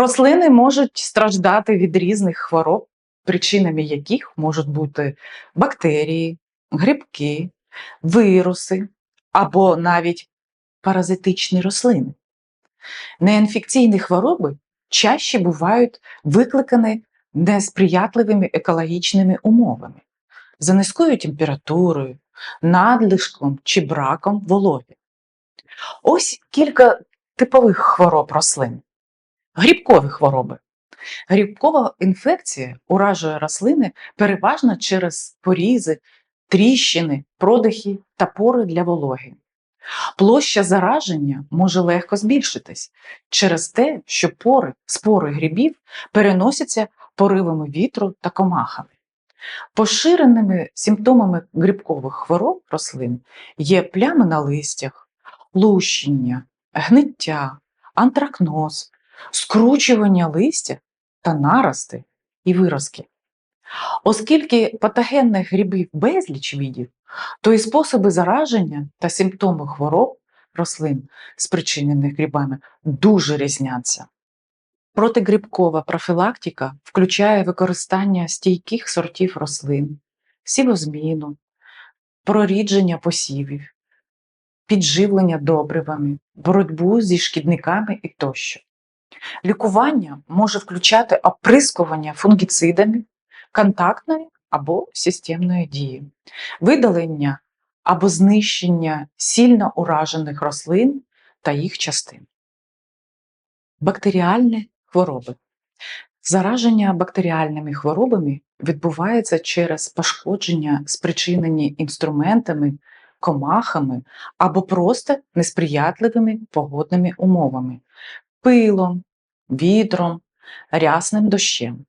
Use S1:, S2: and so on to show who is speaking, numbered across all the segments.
S1: Рослини можуть страждати від різних хвороб, причинами яких можуть бути бактерії, грибки, вируси або навіть паразитичні рослини. Неінфекційні хвороби чаще бувають викликані несприятливими екологічними умовами, за низькою температурою, надлишком чи браком вологи. Ось кілька типових хвороб рослин. Грибкові хвороби. Грибкова інфекція уражує рослини переважно через порізи, тріщини, продихи та пори для вологи. Площа зараження може легко збільшитись через те, що пори, спори грибів переносяться поривами вітру та комахами. Поширеними симптомами грибкових хвороб рослин є плями на листях, лущення, гниття, антракноз, скручування листя та нарости і виразки. Оскільки патогенних грибів безліч видів, то і способи зараження та симптоми хвороб рослин, спричинених грибами, дуже різняться. Протигрибкова профілактика включає використання стійких сортів рослин, сівозміну, прорідження посівів, підживлення добривами, боротьбу зі шкідниками і тощо. Лікування може включати оприскування фунгіцидами контактної або системної дії, видалення або знищення сильно уражених рослин та їх частин. Бактеріальні хвороби. Зараження бактеріальними хворобами відбувається через пошкодження, спричинені інструментами, комахами або просто несприятливими погодними умовами, пилом, вітром, рясним дощем.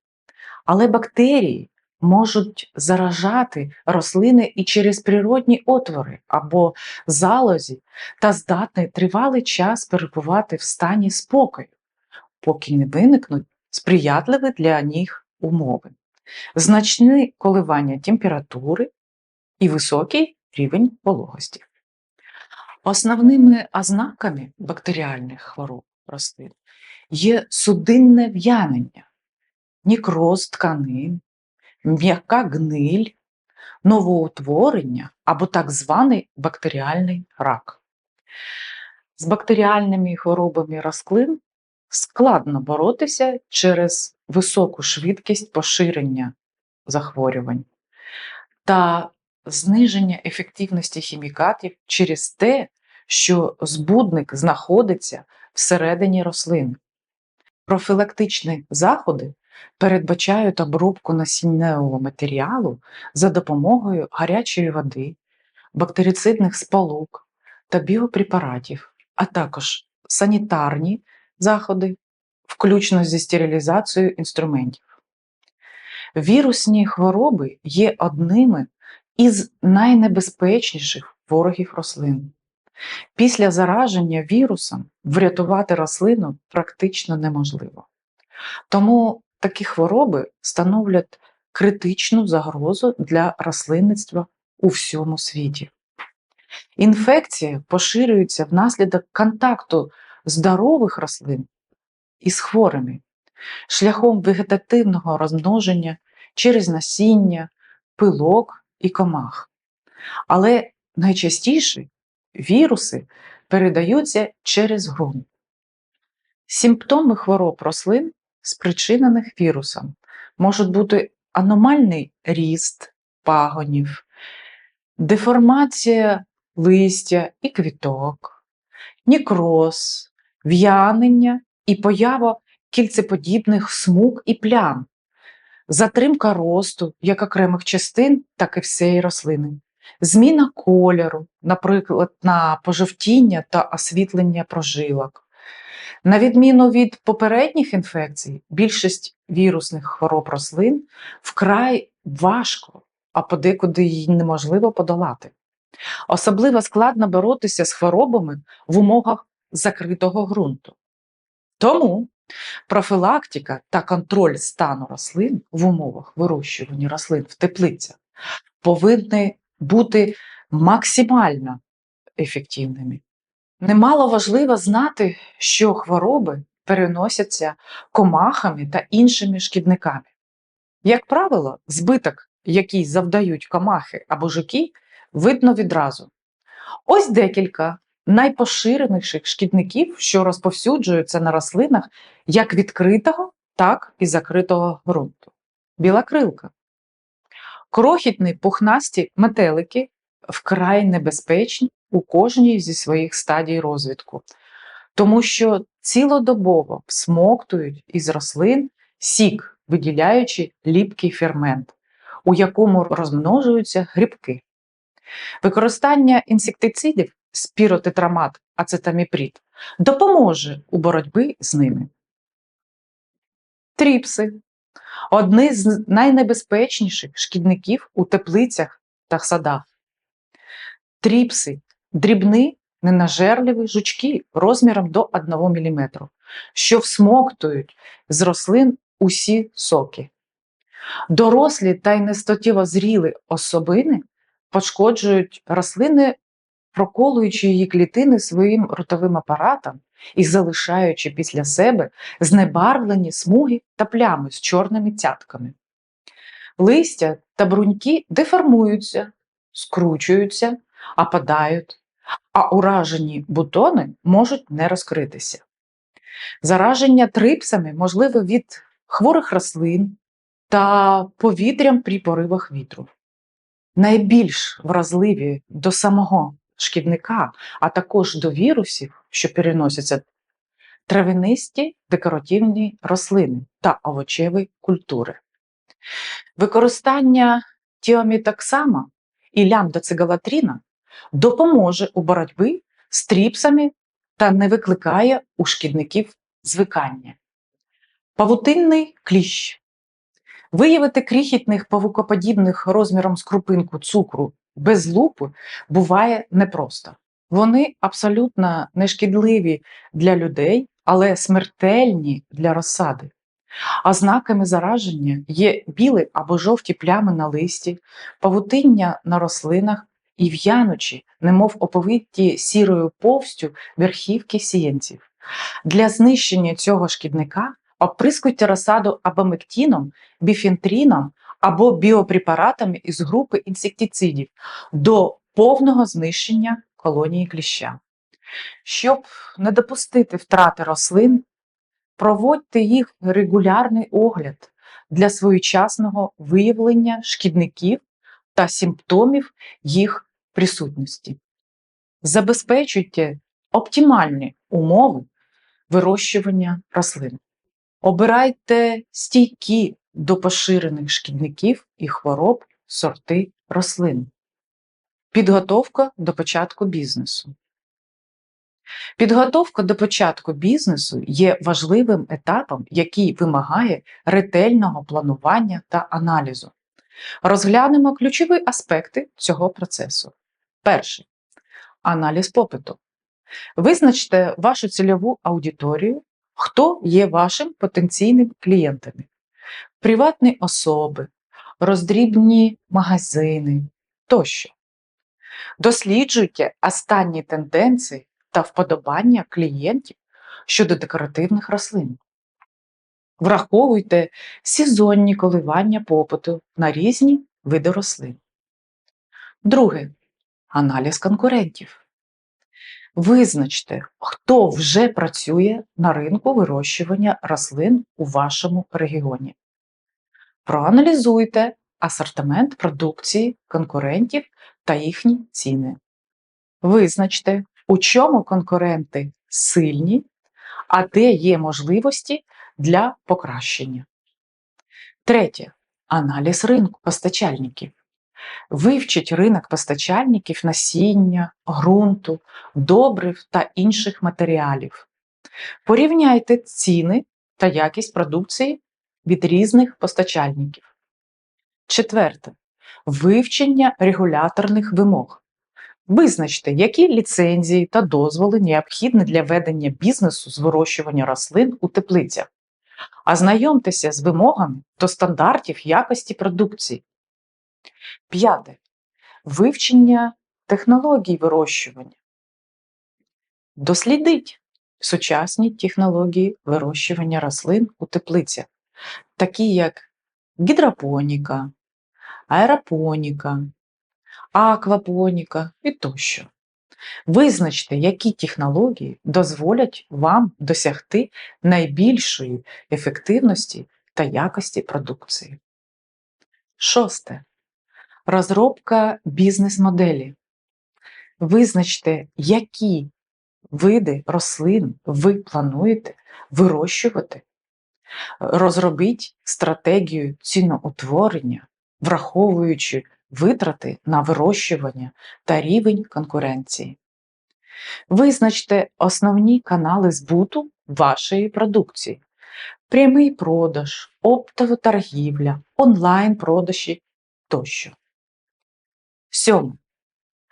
S1: Але бактерії можуть заражати рослини і через природні отвори або залозі та здатні тривалий час перебувати в стані спокою, поки не виникнуть сприятливі для них умови, значні коливання температури і високий рівень вологості. Основними ознаками бактеріальних хвороб рослин є судинне в'янення, нікроз тканин, м'яка гниль, новоутворення або так званий бактеріальний рак. З бактеріальними хворобами рослин складно боротися через високу швидкість поширення захворювань та зниження ефективності хімікатів через те, що збудник знаходиться всередині рослин. Профілактичні заходи передбачають обробку насінневого матеріалу за допомогою гарячої води, бактерицидних сполук та біопрепаратів, а також санітарні заходи, включно зі стерилізацією інструментів. Вірусні хвороби є одними із найнебезпечніших ворогів рослин. Після зараження вірусом врятувати рослину практично неможливо. Тому такі хвороби становлять критичну загрозу для рослинництва у всьому світі. Інфекція поширюється внаслідок контакту здорових рослин із хворими, шляхом вегетативного розмноження через насіння, пилок і комах. Але найчастіше віруси передаються через ґрунт. Симптоми хвороб рослин, спричинених вірусом, можуть бути аномальний ріст пагонів, деформація листя і квіток, нікроз, в'янення і поява кільцеподібних смуг і плям, затримка росту як окремих частин, так і всієї рослини, зміна кольору, наприклад, на пожовтіння та освітлення прожилок. На відміну від попередніх інфекцій, більшість вірусних хвороб рослин вкрай важко, а подекуди її неможливо подолати. Особливо складно боротися з хворобами в умовах закритого ґрунту. Тому профілактика та контроль стану рослин в умовах вирощування рослин в теплицях повинні бути максимально ефективними. Немало важливо знати, що хвороби переносяться комахами та іншими шкідниками. Як правило, збиток, який завдають комахи або жуки, видно відразу. Ось декілька найпоширеніших шкідників, що розповсюджуються на рослинах як відкритого, так і закритого ґрунту. Біла крилка. Крохітні пухнасті метелики вкрай небезпечні у кожній зі своїх стадій розвитку, тому що цілодобово всмоктують із рослин сік, виділяючи ліпкий фермент, у якому розмножуються грибки. Використання інсектицидів спіротетрамат, ацетаміпрід допоможе у боротьбі з ними. Тріпси одні з найнебезпечніших шкідників у теплицях та садах. Тріпси дрібні, ненажерливі жучки розміром до 1 мм, що всмоктують з рослин усі соки. Дорослі та й нестотіво зрілі особини пошкоджують рослини, проколуючи її клітини своїм ротовим апаратом і залишаючи після себе знебарвлені смуги та плями з чорними цятками. Листя та бруньки деформуються, скручуються, опадають, а уражені бутони можуть не розкритися. Зараження трипсами можливе від хворих рослин та повітрям при поривах вітру. Найбільш вразливі до самого шкідника, а також до вірусів, що переносяться травянисті декоративні рослини та овочеві культури. Використання тіомітоксама і лямдоцигалатріна допоможе у боротьбі з тріпсами та не викликає у шкідників звикання. Павутинний кліщ. Виявити крихітних павукоподібних розміром з крупинку цукру без лупи буває непросто. Вони абсолютно нешкідливі для людей, але смертельні для розсади. Ознаками зараження є білі або жовті плями на листі, павутиння на рослинах і в'янучі, немов оповиті сірою повстю верхівки сіянців. Для знищення цього шкідника оприскуйте розсаду абамектином, біфентріном або біопрепаратами із групи інсектицидів до повного знищення колонії кліща. Щоб не допустити втрати рослин, проводьте їх регулярний огляд для своєчасного виявлення шкідників та симптомів їх присутності. Забезпечуйте оптимальні умови вирощування рослин. Обирайте стійкі до поширених шкідників і хвороб сорти рослин. Підготовка до початку бізнесу. Підготовка до початку бізнесу є важливим етапом, який вимагає ретельного планування та аналізу. Розглянемо ключові аспекти цього процесу. Перший аналіз попиту. Визначте вашу цільову аудиторію, хто є вашим потенційним клієнтами, приватні особи, роздрібні магазини тощо. Досліджуйте останні тенденції та вподобання клієнтів щодо декоративних рослин. Враховуйте сезонні коливання попиту на різні види рослин. Друге. Аналіз конкурентів. Визначте, хто вже працює на ринку вирощування рослин у вашому регіоні. Проаналізуйте асортимент продукції конкурентів та їхні ціни. Визначте, у чому конкуренти сильні, а де є можливості для покращення. Третє. Аналіз ринку постачальників. Вивчіть ринок постачальників насіння, ґрунту, добрив та інших матеріалів. Порівняйте ціни та якість продукції від різних постачальників. Четверте. Вивчення регуляторних вимог. Визначте, які ліцензії та дозволи необхідні для ведення бізнесу з вирощування рослин у теплицях. Ознайомтеся з вимогами до стандартів якості продукції. П'яте. Вивчення технологій вирощування. Дослідіть, сучасні технології вирощування рослин у теплицях, такі як гідропоніка, аеропоніка, аквапоніка і тощо. Визначте, які технології дозволять вам досягти найбільшої ефективності та якості продукції. Шосте. Розробка бізнес-моделі. Визначте, які види рослин ви плануєте вирощувати. Розробіть стратегію ціноутворення, враховуючи витрати на вирощування та рівень конкуренції. Визначте основні канали збуту вашої продукції: прямий продаж, оптова торгівля, онлайн-продажі тощо. Сьоме.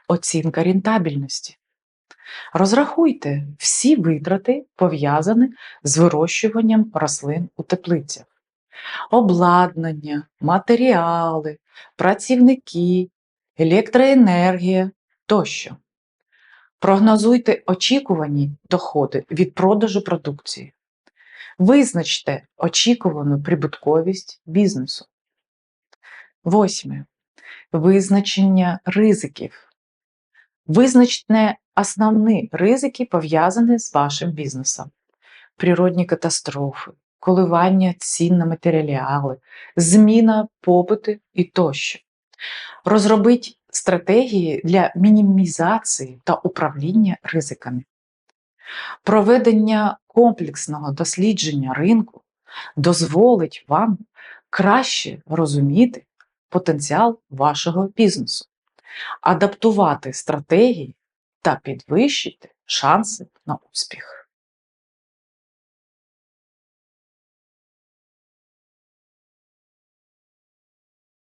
S1: Оцінка рентабельності. Розрахуйте всі витрати, пов'язані з вирощуванням рослин у теплицях. Обладнання, матеріали, працівники, електроенергія тощо. Прогнозуйте очікувані доходи від продажу продукції. Визначте очікувану прибутковість бізнесу. Восьме. Визначення ризиків. Визначте основні ризики, пов'язані з вашим бізнесом. Природні катастрофи, коливання цін на матеріали, зміна попиту і тощо. Розробіть стратегії для мінімізації та управління ризиками. Проведення комплексного дослідження ринку дозволить вам краще розуміти потенціал вашого бізнесу, адаптувати стратегії та підвищити шанси на успіх.